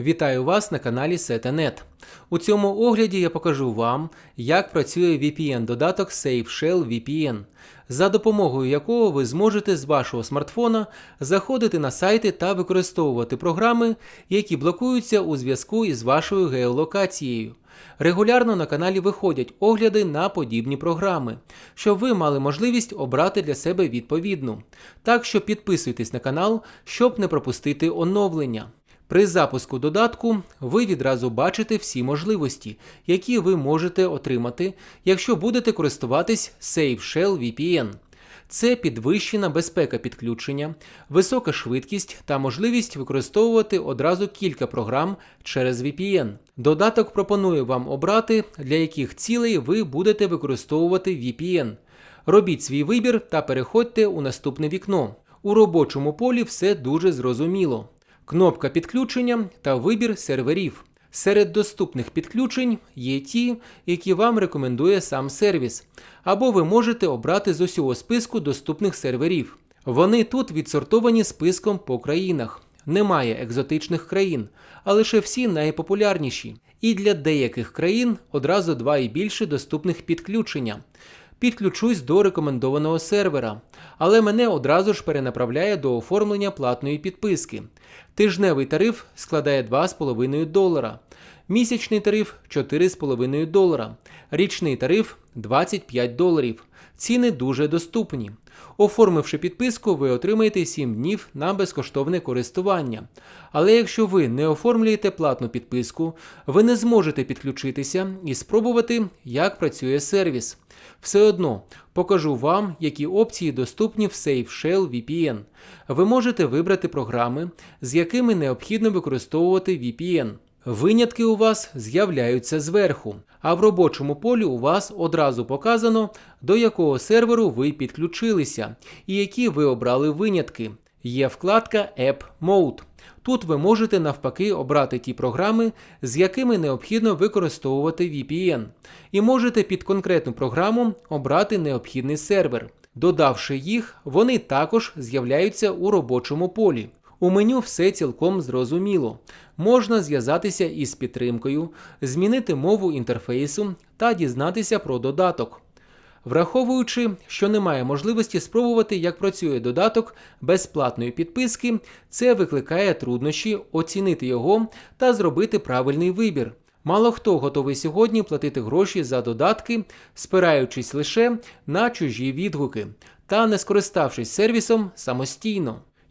Вітаю вас на каналі Setanet. У цьому огляді я покажу вам, як працює VPN-додаток SafeShell VPN, за допомогою якого ви зможете з вашого смартфона заходити на сайти та використовувати програми, які блокуються у зв'язку із вашою геолокацією. Регулярно на каналі виходять огляди на подібні програми, щоб ви мали можливість обрати для себе відповідну. Так що підписуйтесь на канал, щоб не пропустити оновлення. При запуску додатку ви відразу бачите всі можливості, які ви можете отримати, якщо будете користуватись SafeShell VPN. Це підвищена безпека підключення, висока швидкість та можливість використовувати одразу кілька програм через VPN. Додаток пропонує вам обрати, для яких цілей ви будете використовувати VPN. Робіть свій вибір та переходьте у наступне вікно. У робочому полі все дуже зрозуміло. Кнопка підключення та вибір серверів. Серед доступних підключень є ті, які вам рекомендує сам сервіс, або ви можете обрати з усього списку доступних серверів. Вони тут відсортовані списком по країнах. Немає екзотичних країн, а лише всі найпопулярніші. І для деяких країн одразу два і більше доступних підключення. Підключусь до рекомендованого сервера, але мене одразу ж перенаправляє до оформлення платної підписки. Тижневий тариф складає 2,5 долара, місячний тариф 4,5 долара, річний тариф 25 доларів. Ціни дуже доступні. Оформивши підписку, ви отримаєте 7 днів на безкоштовне користування. Але якщо ви не оформлюєте платну підписку, ви не зможете підключитися і спробувати, як працює сервіс. Все одно покажу вам, які опції доступні в SafeShell VPN. Ви можете вибрати програми, з якими необхідно використовувати VPN. Винятки у вас з'являються зверху, а в робочому полі у вас одразу показано, до якого серверу ви підключилися і які ви обрали винятки. Є вкладка App Mode. Тут ви можете навпаки обрати ті програми, з якими необхідно використовувати VPN, і можете під конкретну програму обрати необхідний сервер. Додавши їх, вони також з'являються у робочому полі. У меню все цілком зрозуміло. Можна зв'язатися із підтримкою, змінити мову інтерфейсу та дізнатися про додаток. Враховуючи, що немає можливості спробувати, як працює додаток без платної підписки, це викликає труднощі оцінити його та зробити правильний вибір. Мало хто готовий сьогодні платити гроші за додатки, спираючись лише на чужі відгуки та не скориставшись сервісом самостійно.